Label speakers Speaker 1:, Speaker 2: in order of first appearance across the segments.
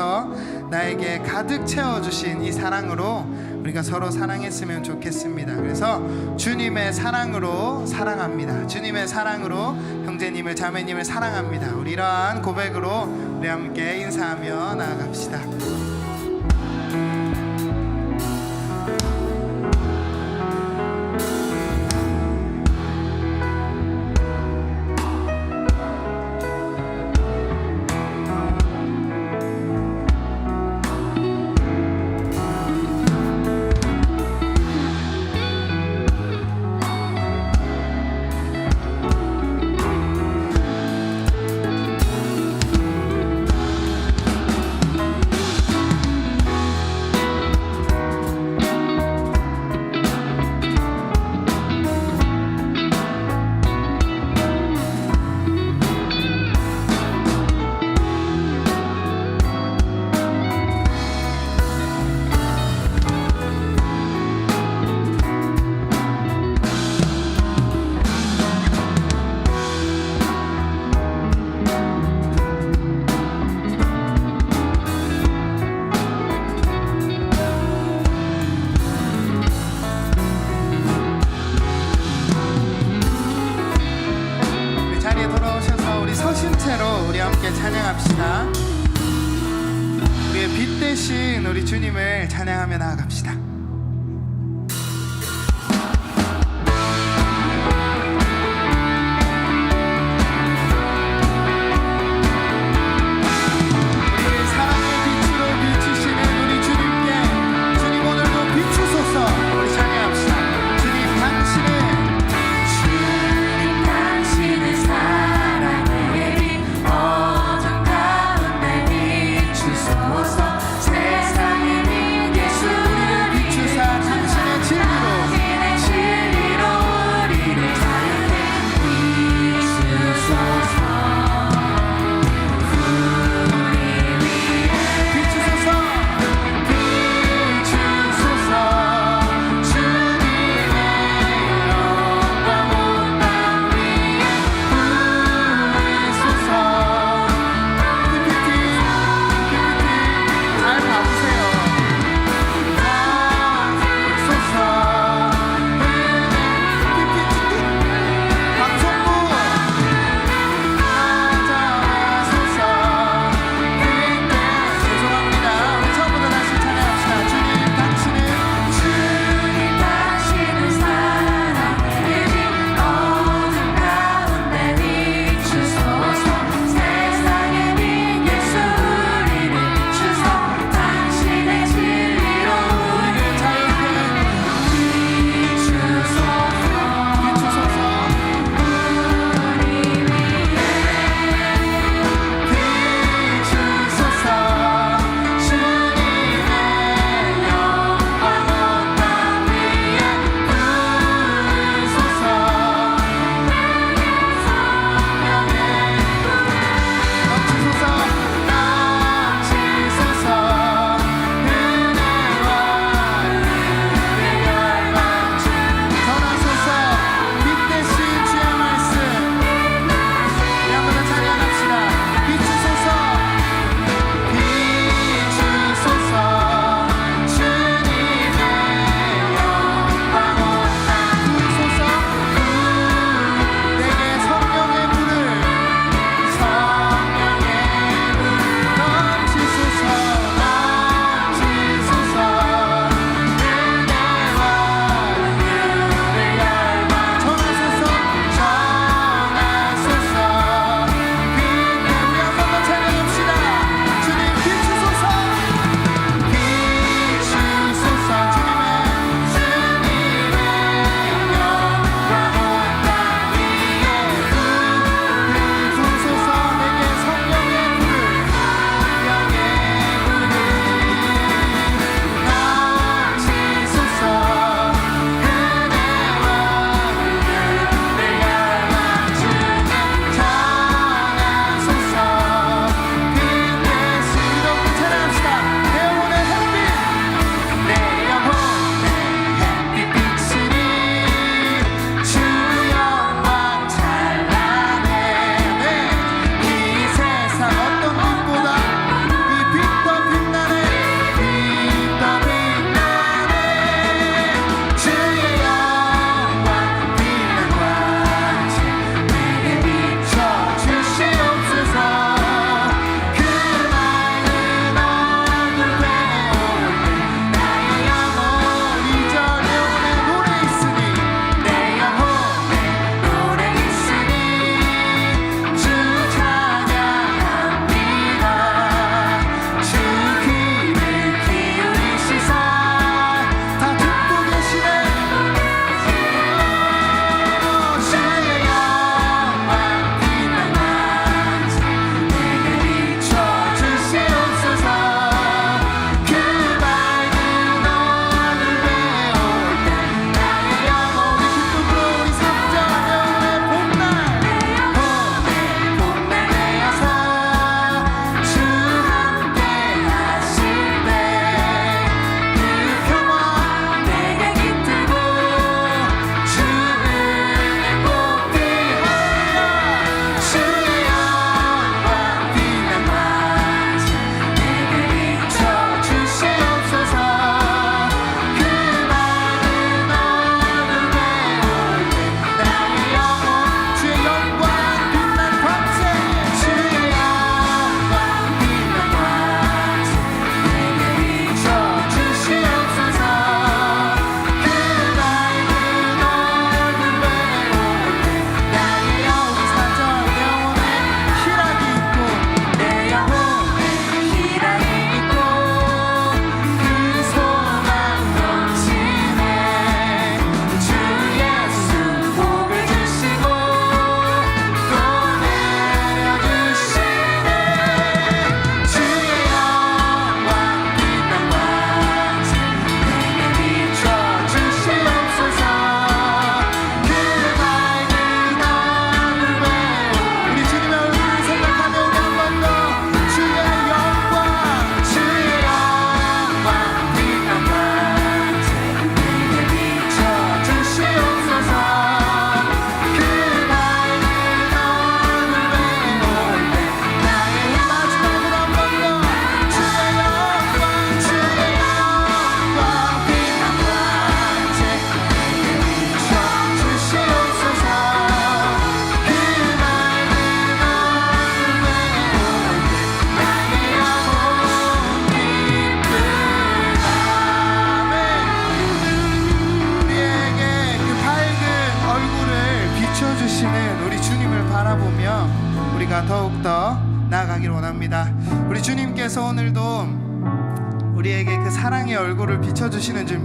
Speaker 1: 주께서
Speaker 2: 나에게 가득 채워주신 이 사랑으로 우리가 서로 사랑했으면 좋겠습니다. 그래서 주님의 사랑으로 사랑합니다. 주님의 사랑으로 형제님을, 자매님을 사랑합니다. 우리 이러한 고백으로 우리 함께 인사하며 나아갑시다. 하신 우리 주님을 찬양하며 나아갑시다.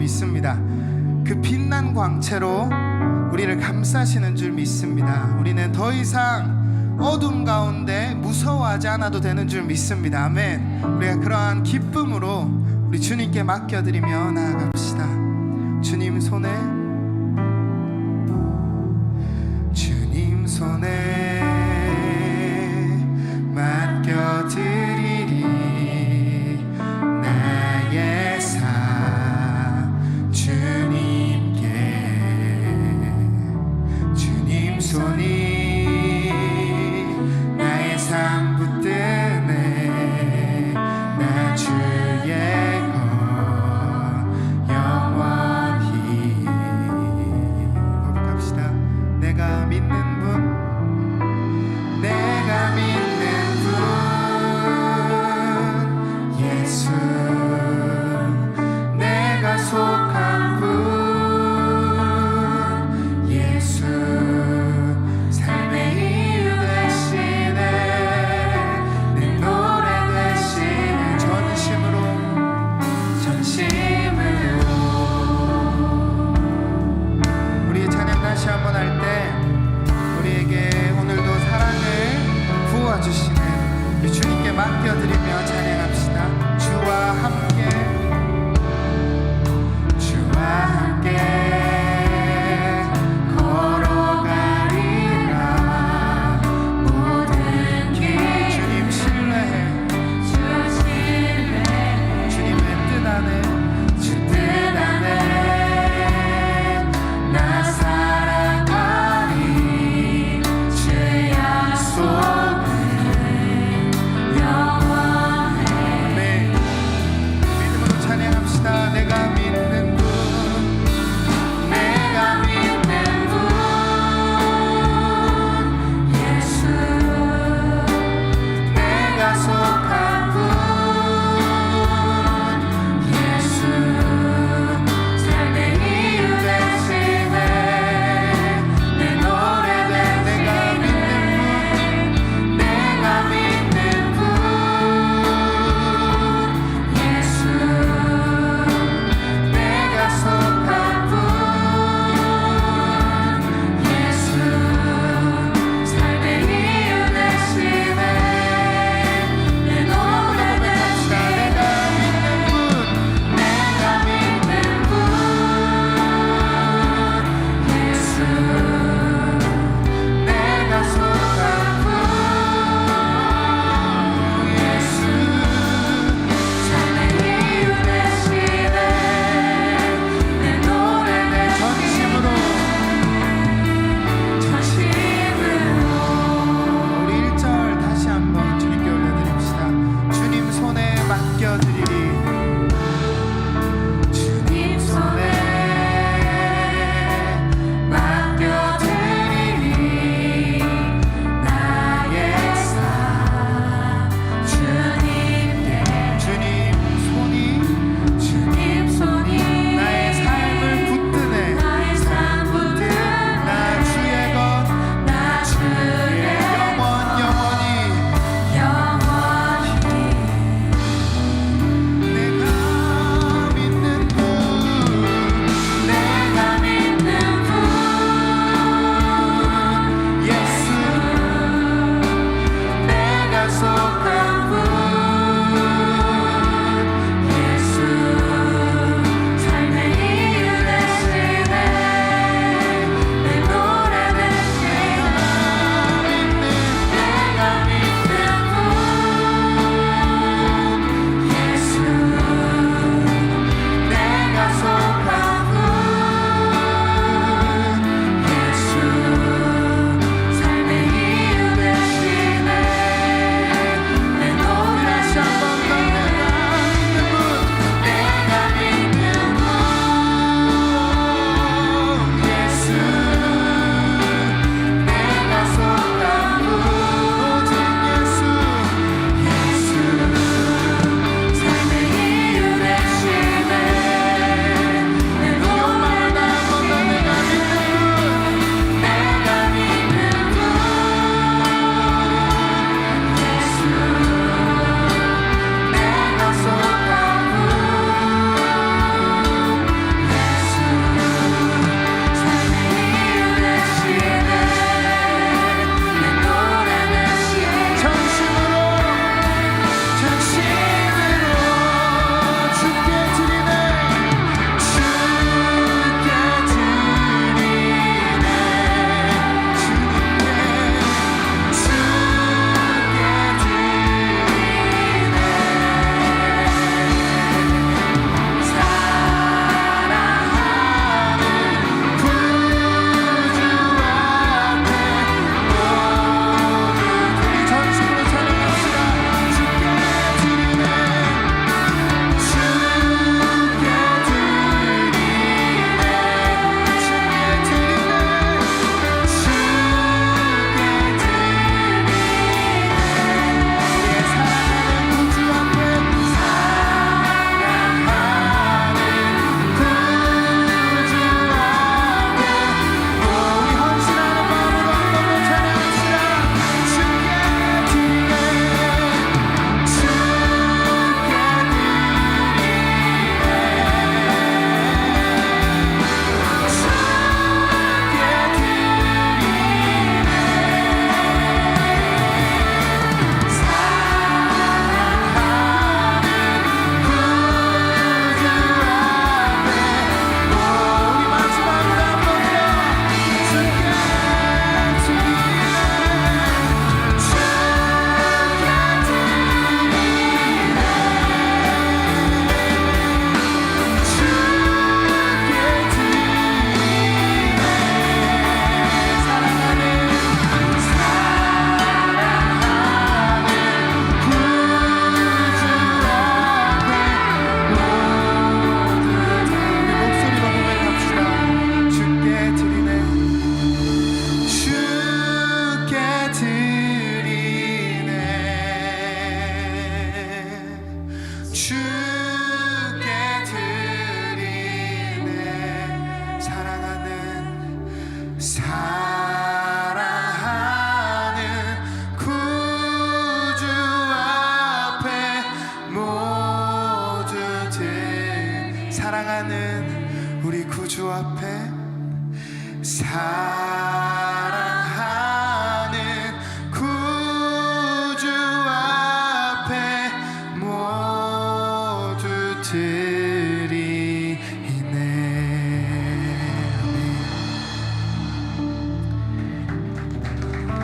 Speaker 2: 믿습니다. 그 빛난 광채로 우리를 감싸시는 줄 믿습니다. 우리는 더 이상 어둠 가운데 무서워하지 않아도 되는 줄 믿습니다. 아멘. 우리가 그러한 기쁨으로 우리 주님께 맡겨드리며 나아갑시다. 주님 손에 주님 손에